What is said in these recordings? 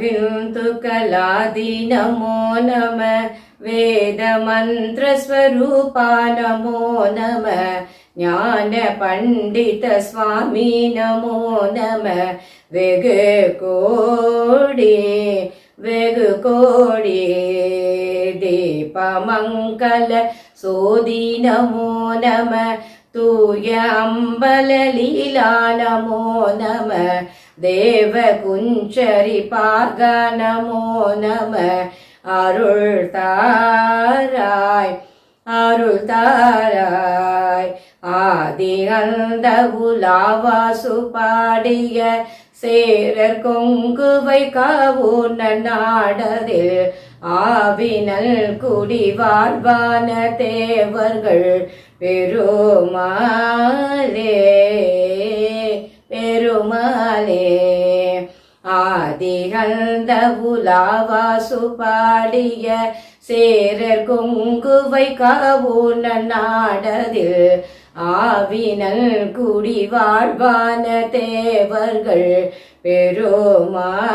अहिन्दुकलादि नमो नम वेदमन्त्रस्वरूपा नमो नम ज्ञानपण्डितस्वामी नमो नम वेगु कोडि वेगु कोडि दीपमङ्गल सोदि नमो नम तूय अम्बललीला नमो नम தேவகுஞ்சரி பாக நமோ. நம அருள் தாராய் அருள் தாராய். ஆதி அந்த உலாவாசு பாடிய சேரர் கொங்குவை காவூன நாடதில் ஆவினல் குடிவாழ்வான தேவர்கள் பெருமாலே பெருமாளே ஆதிகந்த உலாவாசு பாடிய சேரர் கொங்குவை காவூன நாடதில் ஆவினல் குடி வாழ்வான தேவர்கள் பெருமாளே.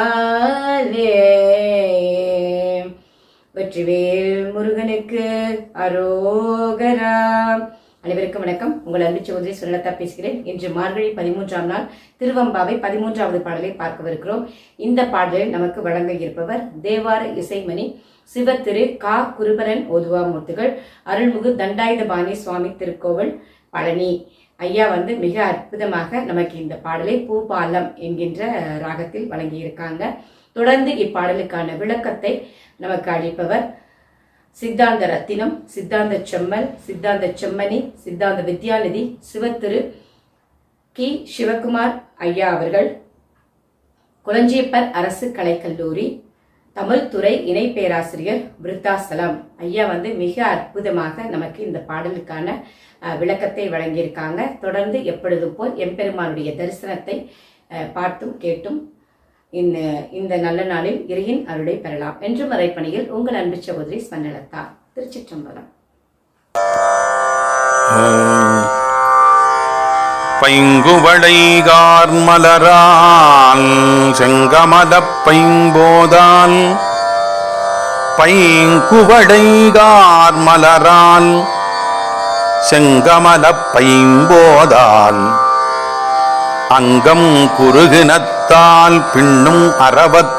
வெற்றிவேல் முருகனுக்கு அரோகரா. அனைவருக்கும் வணக்கம். உங்கள் அன்பு சௌதரி சுரலதா பேசுகிறேன். இன்று மார்கழி பதிமூன்றாம் நாள் திருவம்பாவை பதிமூன்றாவது பாடலை பார்க்கவிருக்கிறோம். இந்த பாடலில் நமக்கு வழங்க இருப்பவர் தேவார இசைமணி சிவத்திரு கா. குருபரன் ஓதுவாமூர்த்திகள் அருள்மிகு தண்டாயுதபாணி சுவாமி திருக்கோவில் பழனி. ஐயா வந்து மிக அற்புதமாக நமக்கு இந்த பாடலை பூபாலம் என்கின்ற ராகத்தில் வழங்கியிருக்காங்க. தொடர்ந்து இப்பாடலுக்கான விளக்கத்தை நமக்கு அளிப்பவர் சித்தாந்த ரத்தினம் சித்தாந்த செம்மல் சித்தாந்த செம்மணி சித்தாந்த வித்யாநிதி சிவத்திரு கி. சிவகுமார் ஐயா அவர்கள் குளஞ்சியப்பர் அரசு கலைக்கல்லூரி தமிழ் துறை இணை பேராசிரியர் விருத்தாசலம். ஐயா வந்து மிக அற்புதமாக நமக்கு இந்த பாடலுக்கான விளக்கத்தை வழங்கியிருக்காங்க. தொடர்ந்து எப்பொழுதும் போல் எம்பெருமானுடைய தரிசனத்தை பார்த்தும் கேட்டும். இந்த இந்த நல்ல நாளில் இறையின் அருளை பெறலாம். என்று மறைப்பணியில் உங்கள் அன்பு சகோதரி திருச்சி திருச்சிற்றம்பலம். பைங்குவடைகார் மலரால் செங்கமத பைம்போதால் பைங்குவடைகார் மலரால் செங்கமத பைம்போதால் அங்கம் குறுகினத்தால் பின்னும் அறவத்தால்.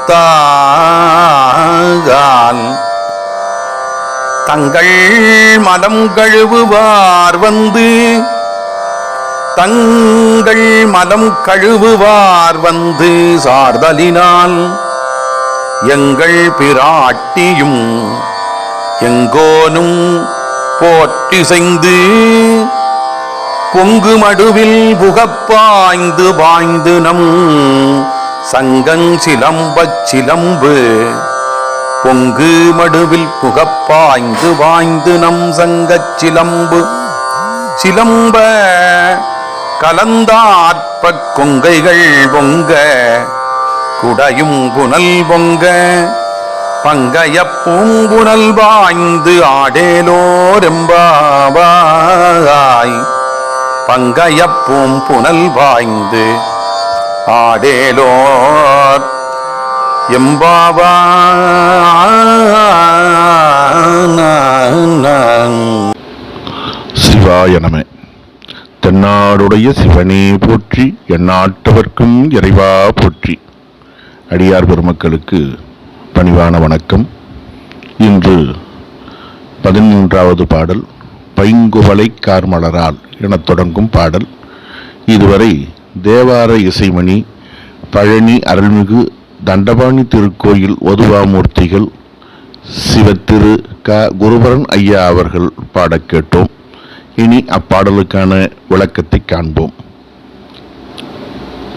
தங்கள் மலம் கழுவுவார் வந்து தங்கள் மலம் கழுவுவார் வந்து சார்தலினால். எங்கள் பிராட்டியும் எங்கோனும் போட்டி செய்து கொங்கு மடுவில் புகப்பாய்ந்து பாய்ந்து நம் சங்கங் சிலம்பச் சிலம்பு. பொங்கு மடுவில் புகப்பாய்ந்து வாய்ந்து நம் சங்கச் சிலம்பு. சிலம்ப கலந்தாற்ப கொங்கைகள் பொங்க குடையும் புனல் பொங்க. பங்கைய பூங்குணல் வாய்ந்து ஆடேலோரெம்பாவாய் பங்கையப்பும் புனல் வாய்ந்து ஆடேலோர். எம்பாவாய் சிவாய நம. தென்னாடுடைய சிவனே போற்றி எந்நாட்டவர்க்கும் இறைவா போற்றி. அடியார் பெருமக்களுக்கு பணிவான வணக்கம். இன்று பதிமூன்றாவது பாடல் பைங்குவளை கார்மலரால் எனத் தொடங்கும் பாடல். இதுவரை தேவார இசைமணி பழனி அருள்மிகு தண்டபாணி திருக்கோயில் ஒதுவாமூர்த்திகள் சிவத்திரு க. குருபரன் ஐயா அவர்கள் பாடக் கேட்டோம். இனி அப்பாடலுக்கான விளக்கத்தை காண்போம்.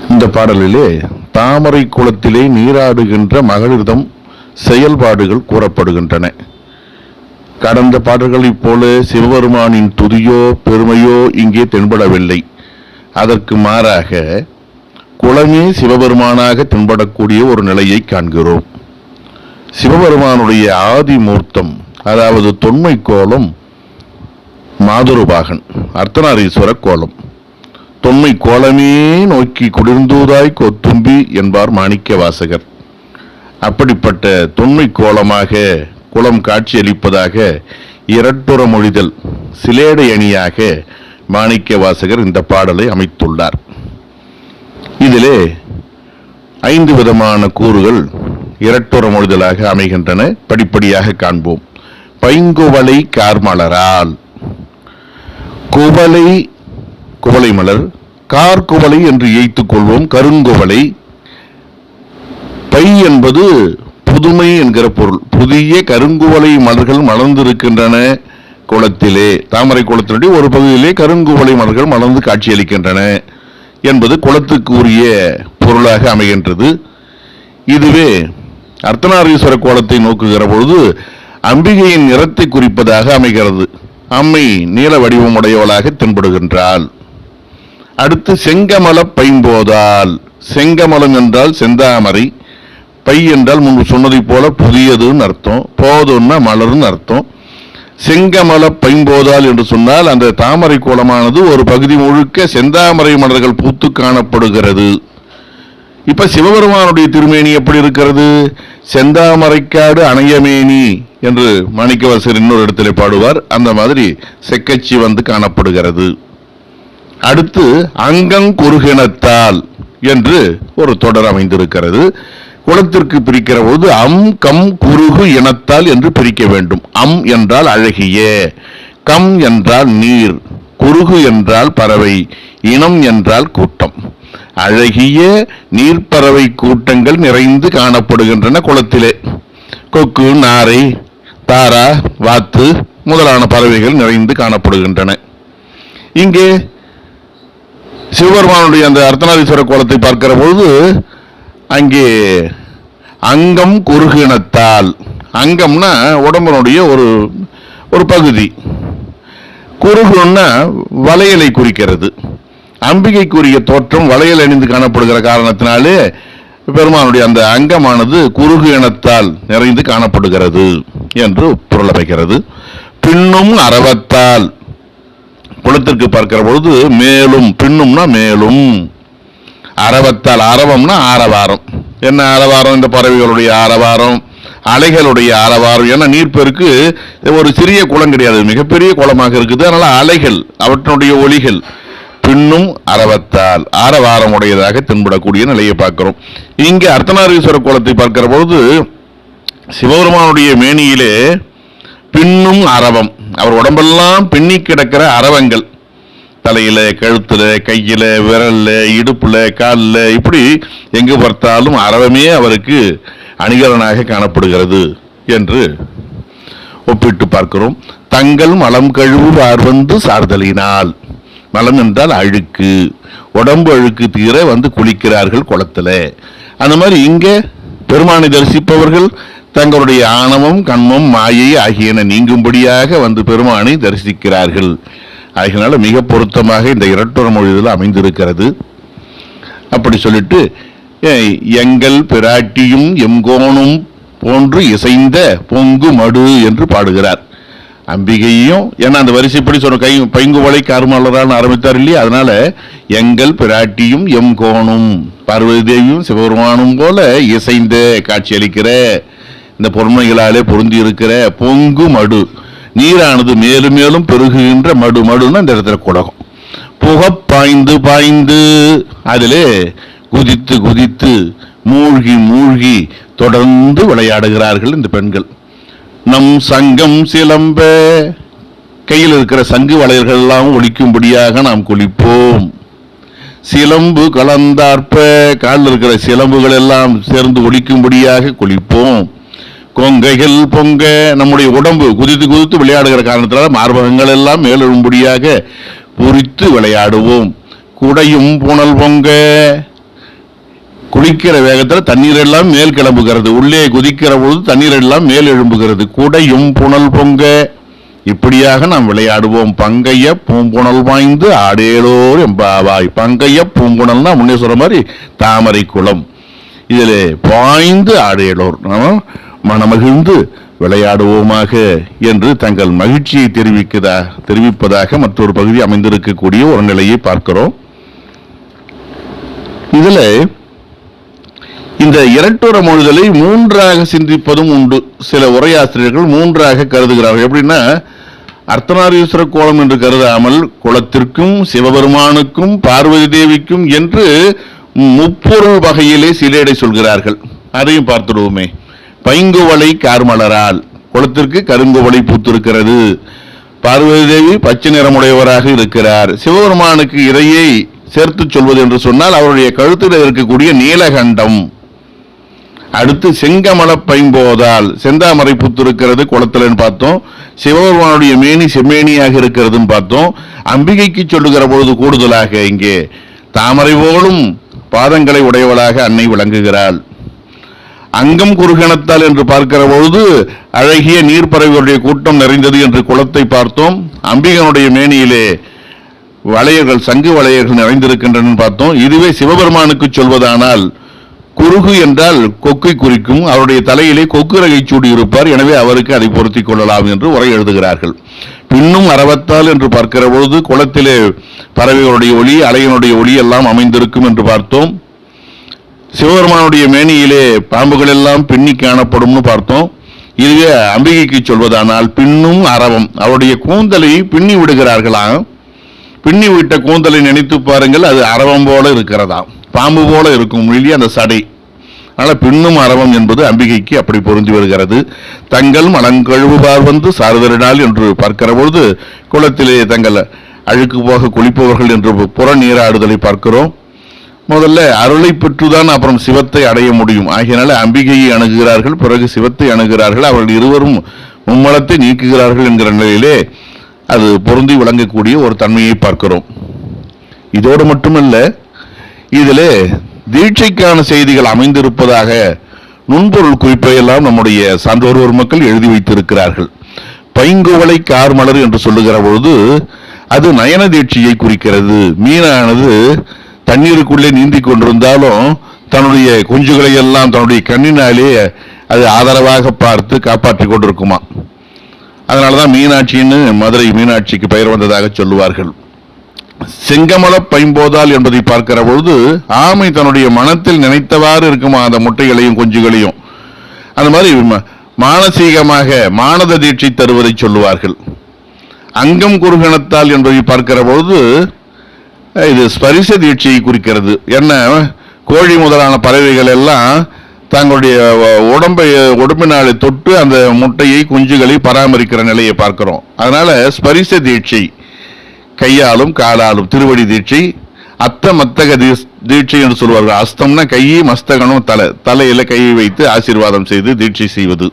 இந்த பாடலிலே தாமரை குளத்திலே நீராடுகின்ற மகளிர்தம் செயல்பாடுகள் கூறப்படுகின்றன. கடந்த பாடல்களைப் போல சிவபெருமானின் துதியோ பெருமையோ இங்கே தென்படவில்லை. அதற்கு மாறாக குளமே சிவபெருமானாக தென்படக்கூடிய ஒரு நிலையை காண்கிறோம். சிவபெருமானுடைய ஆதி மூர்த்தம் அதாவது தொன்மை கோலம் மாதுருபாகன் அர்த்தநாரீஸ்வர கோலம். தொன்மை கோலமே நோக்கி குளிர்ந்தூதாய் கொத்தும்பி என்பார் மாணிக்க வாசகர் அப்படிப்பட்ட தொன்மை கோலமாக குளம் காட்சியளிப்பதாக இரட்டுற மொழிதல் சிலேடை அணியாக மாணிக்க வாசகர் இந்த பாடலை அமைத்துள்ளார். இதிலே ஐந்து விதமான கூறுகள் இரட்டுற மொழிதலாக அமைகின்றன. படிப்படியாக காண்போம். பைங்குவலை கார்மலரால். குவளை குவளை மலர். கார்குவலை என்று இயைத்துக் கொள்வோம். கருங்குவளை. பை என்பது புதுமை என்கிற பொருள். புதிய கருங்குவலை மலர்கள் மலர்ந்திருக்கின்றன குளத்திலே தாமரை குளத்தினுடைய ஒரு பகுதியிலே கருங்குவலை மலர்கள் மலர்ந்து காட்சியளிக்கின்றன என்பது குளத்துக்கு உரிய பொருளாக அமைகின்றது. இதுவே அர்த்தநாரீஸ்வர கோலத்தை நோக்குகிற பொழுது அம்பிகையின் நிறத்தை குறிப்பதாக அமைகிறது. அம்மை நீல வடிவமுடையவளாக தென்படுகின்றாள். அடுத்து செங்கமல பைம்போதால். செங்கமலம் என்றால் செந்தாமரை. பை என்றால் முன்பு சொன்னதைப் போல புதியதுன்னு அர்த்தம் போதும்னா மலர்னு அர்த்தம். செங்கமல பைம்போதால் என்று சொன்னால் அந்த தாமரை கோலமானது ஒரு பகுதி முழுக்க செந்தாமரை மலர்கள் பூத்து காணப்படுகிறது. இப்ப சிவபெருமானுடைய திருமேனி எப்படி இருக்கிறது? செந்தாமரைக்காடு அணையமேனி என்று மாணிக்கவாசர் இன்னொரு இடத்திலே பாடுவார். அந்த மாதிரி செக்கச்சி வந்து காணப்படுகிறது. அடுத்து அங்கங்குறுகினத்தால் என்று ஒரு தொடர் அமைந்திருக்கிறது. குளத்திற்கு பிரிக்கிற போது அம் கம் குருகு இனத்தால் என்று பிரிக்க வேண்டும். அம் என்றால் அழகிய கம் என்றால் நீர் குருகு என்றால் பறவை இனம் என்றால் கூட்டம். அழகிய நீர்ப்பறவை கூட்டங்கள் நிறைந்து காணப்படுகின்றன குளத்திலே. கொக்கு நாரை தாரா வாத்து முதலான பறவைகள் நிறைந்து காணப்படுகின்றன. இங்கே சிவபெருமானுடைய அந்த அர்த்தநாதீஸ்வர கோலத்தை பார்க்கிற பொழுது அங்கே அங்கம் குறுகினத்தால் அங்கம்னா உடம்பனுடைய ஒரு ஒரு பகுதி. குறுகுன்னா வளையலை குறிக்கிறது. அம்பிகைக்குரிய தோற்றம் வளையல் அணிந்து காணப்படுகிற காரணத்தினாலே பெருமானுடைய அந்த அங்கமானது குறுகு இனத்தால் நிறைந்து காணப்படுகிறது என்று பொருள் அமைக்கிறது. பின்னும் அரவத்தால் குளத்திற்கு பார்க்கிற பொழுது மேலும் பின்னும்னா மேலும். அரவத்தால் அரவம்னா ஆரவாரம். என்ன ஆரவாரம்? இந்த பறவைகளுடைய ஆரவாரம் அலைகளுடைய ஆரவாரம். ஏன்னா நீர்ப்பெருக்கு ஒரு சிறிய குளம் கிடையாது மிகப்பெரிய குளமாக இருக்குது. அதனால் அலைகள் அவற்றினுடைய ஒளிகள் பின்னும் அரவத்தால் ஆரவாரம் உடையதாக தென்படக்கூடிய நிலையை பார்க்கிறோம். இங்கே அர்த்தநாரீஸ்வரர் குளத்தை பார்க்கிற பொழுது சிவபெருமானுடைய மேனியிலே பின்னும் அரவம். அவர் உடம்பெல்லாம் பின்னி கிடக்கிற அரவங்கள். தலையில கழுத்துல கையில விரல்ல இடுப்புல காலில் இப்படி எங்கு பார்த்தாலும் அரவமே அவருக்கு அணிகலனாக காணப்படுகிறது என்று ஒப்பிட்டு பார்க்கிறோம். தங்கள் மலம் கழுவுவார் வந்து சார்தலினால். மலம் என்றால் அழுக்கு. உடம்பு அழுக்கு தீர வந்து குளிக்கிறார்கள் குளத்துல. அந்த மாதிரி இங்கே பெருமானை தரிசிப்பவர்கள் தங்களுடைய ஆணவம் கண்மம் மாயை ஆகியன நீங்கும்படியாக வந்து பெருமானை தரிசிக்கிறார்கள். ஆகியனால மிக பொருத்தமாக இந்த இரட்டுற மொழியில் அமைந்திருக்கிறது. அப்படி சொல்லிட்டு "ஏய், எங்கள் பிராட்டியும் எங்கோனும் போன்று இசைந்த பொங்கு மடு என்று பாடுகிறார். அம்பிகையும் ஏன்னா அந்த வரிசைப்படி சொன்ன கை பைங்குவலை கார்மலரான்னு ஆரம்பித்தார் இல்லையா? அதனால எங்கள் பிராட்டியும் எம் கோணும் பார்வதி தேவியும் சிவபெருமானும் போல இசைந்த காட்சியளிக்கிற இந்த பொறுமைகளாலே பொருந்தி இருக்கிற பொங்கு மடு. நீரானது மேலும் மேலும் பெருகுகின்ற மடு. மடுன்னு அந்த இடத்துல குடகம் புக பாய்ந்து பாய்ந்து அதிலே குதித்து குதித்து மூழ்கி மூழ்கி தொடர்ந்து விளையாடுகிறார்கள் இந்த பெண்கள். நம் சங்கம் சிலம்ப. கையில் இருக்கிற சங்கு வளையல்கள் எல்லாம் ஒழிக்கும்படியாக நாம் குளிப்போம். சிலம்பு கலந்தார்ப்ப காலில் இருக்கிற சிலம்புகள் எல்லாம் சேர்ந்து ஒழிக்கும்படியாக குளிப்போம். கொங்கைகள் பொங்க நம்முடைய உடம்பு குதித்து குதித்து விளையாடுகிற காரணத்தினால மார்பகங்கள் எல்லாம் மேலெழும்படியாக பொறித்து விளையாடுவோம். குடையும் புனல் பொங்க. குளிக்கிற வேகத்தில் தண்ணீர் எல்லாம் மேல் கிளம்புகிறது. உள்ளே குதிக்கிற பொழுது தண்ணீர் எல்லாம் மேல் எழும்புகிறது. குடையும் புனல் பொங்க. இப்படியாக நாம் விளையாடுவோம். பங்கைய பூம்புணல் வாய்ந்து ஆடேலோர் எம்பாவாய். பங்கைய பூம்புணல்னா முன்னே சொல்ற மாதிரி தாமரை குளம். இதில் பாய்ந்து ஆடேலோர். மனமகிழ்ந்து விளையாடுவோமாக என்று தங்கள் மகிழ்ச்சியை தெரிவிக்கதா தெரிவிப்பதாக மற்றொரு பகுதி அமைந்திருக்கக்கூடிய ஒரு நிலையை பார்க்கிறோம். இதுல இந்த இரட்டுற மொழிதலை மூன்றாக சிந்திப்பதும் உண்டு. சில உரையாசிரியர்கள் மூன்றாக கருதுகிறார்கள். எப்படின்னா அர்த்தநாரீஸ்வர கோலம் என்று கருதாமல் குலத்திற்கும் சிவபெருமானுக்கும் பார்வதி தேவிக்கும் என்று முப்பொருள் வகையிலே சிலேடை சொல்கிறார்கள். அதையும் பார்த்துடுவோமே. பைங்குவளை கார்மலரால். குளத்திற்கு கருங்குவளை பூத்திருக்கிறது. பார்வதி தேவி பச்சை நிறமுடையவராக இருக்கிறார். சிவபெருமானுக்கு இறையை சேர்த்து சொல்வது என்று சொன்னால் அவருடைய கழுத்தில் இருக்கக்கூடிய நீலகண்டம். அடுத்து செங்கமல பைம்போதால் செந்தாமரை புத்திருக்கிறது குளத்தில்னு பார்த்தோம். சிவபெருமானுடைய மேனி செம்மேனியாக இருக்கிறதுன்னு பார்த்தோம். அம்பிகைக்கு சொல்லுகிற பொழுது கூடுதலாக இங்கே தாமரை போலும் பாதங்களை உடையவளாக அன்னை விளங்குகிறாள். அங்கம் குறுகணத்தால் என்று பார்க்கிற பொழுது அழகிய நீர்ப்பறவைகளுடைய கூட்டம் நிறைந்தது என்று குளத்தை பார்த்தோம். அம்பிகனுடைய மேனியிலே வளையர்கள் சங்கு வளையர்கள் நிறைந்திருக்கின்றன பார்த்தோம். இதுவே சிவபெருமானுக்கு சொல்வதானால் குறுகு என்றால் கொக்கை குறிக்கும். அவருடைய தலையிலே கொக்கு ரகை சூடி இருப்பார் எனவே அவருக்கு அதை பொருத்திக் கொள்ளலாம் என்று உரை எழுதுகிறார்கள். பின்னும் அறவத்தால் என்று பார்க்கிற பொழுது குளத்திலே பறவைகளுடைய ஒளி அலையினுடைய ஒளி எல்லாம் அமைந்திருக்கும் என்று பார்த்தோம். சிவபெருமானுடைய மேனியிலே பாம்புகள் எல்லாம் பின்னி காணப்படும்னு பார்த்தோம். இதுவே அம்பிகைக்கு சொல்வதானால் பின்னும் அரவம். அவருடைய கூந்தலை பின்னி விடுகிறார்களாம் பின்னி விட்ட கூந்தலை நினைத்து பாருங்கள் அது அரவம் போல இருக்கிறதாம். பாம்பு போல இருக்கும் இல்லையா அந்த சடை. ஆனால் பின்னும் அரவம் என்பது அம்பிகைக்கு அப்படி பொருந்தி வருகிறது. தங்கள் மலங்கழுவுபார் வந்து சார்தரினால் என்று பார்க்கிற பொழுது குளத்திலே தங்கள் அழுக்கு போக குளிப்பவர்கள் என்று புற நீராடுதலை பார்க்கிறோம். முதல்ல அருளை பெற்றுதான் அப்புறம் சிவத்தை அடைய முடியும். ஆகையினால அம்பிகையை அணுகுகிறார்கள் பிறகு சிவத்தை அணுகிறார்கள் அவர்கள் இருவரும் மும்மலத்தை நீக்குகிறார்கள் என்கிற நிலையிலே அது பொருந்தி விளங்கக்கூடிய ஒரு தன்மையை பார்க்கிறோம். இதோடு மட்டுமல்ல இதில் தீட்சைக்கான செய்திகள் அமைந்திருப்பதாக நுண்பொருள் குறிப்பையெல்லாம் நம்முடைய சான்றோர் மக்கள் எழுதி வைத்திருக்கிறார்கள். பைங்குவளை கார்மலர் என்று சொல்லுகிற பொழுது அது நயன தீட்சையை குறிக்கிறது. மீனானது தண்ணீருக்குள்ளே நீந்தி கொண்டிருந்தாலும் தன்னுடைய குஞ்சுகளை எல்லாம் தன்னுடைய கண்ணினாலே அது ஆதரவாக பார்த்து காப்பாற்றி கொண்டிருக்குமா? அதனாலதான் மீனாட்சின்னு மதுரை மீனாட்சிக்கு பெயர் வந்ததாக சொல்லுவார்கள். செங்கமல பைம்போதால் என்பதை பார்க்கிற பொழுது ஆமை தன்னுடைய மனத்தில் நினைத்தவாறு இருக்குமா அந்த முட்டைகளையும் குஞ்சுகளையும்? அந்த மாதிரி ம- மானசீகமாக மானத தீட்சை தருவதை சொல்லுவார்கள். அங்கம் குறுகணத்தால் என்பதை பார்க்கிற பொழுது இது ஸ்பரிச தீட்சையை குறிக்கிறது. என்ன? கோழி முதலான பறவைகள் எல்லாம் தங்களுடைய உடம்பை உடம்பினாலே தொட்டு அந்த முட்டையை குஞ்சுகளை பராமரிக்கிற நிலையை பார்க்கிறோம். அதனால் ஸ்பரிச தீட்சை கையாலும் காலாலும் திருவடி தீட்சை அத்த மத்தக தீ- தீட்சை என்று சொல்வார்கள். அஸ்தம்னா கையை மஸ்தகனும் தலை. தலையில் கையை வைத்து ஆசீர்வாதம் செய்து தீட்சை செய்வது.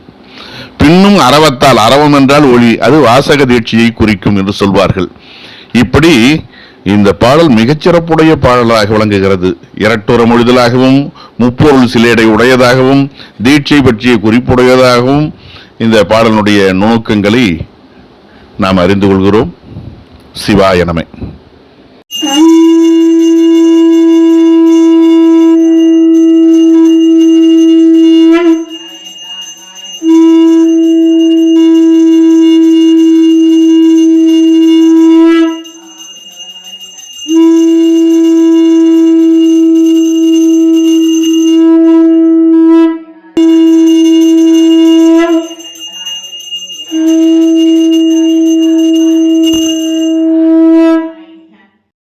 பின்னும் அரவத்தால் அரவம் என்றால் ஒளி. அது வாசக தீட்சையை குறிக்கும் என்று சொல்வார்கள். இப்படி இந்த பாடல் மிகச்சிறப்புடைய பாடலாக விளங்குகிறது. இரட்டுற மொழிதலாகவும் முப்பொருள் சிலேடை உடையதாகவும் தீட்சை பற்றிய குறிப்புடையதாகவும் இந்த பாடலுடைய நுணுக்கங்களை நாம் அறிந்து கொள்கிறோம். சிவாய நமை.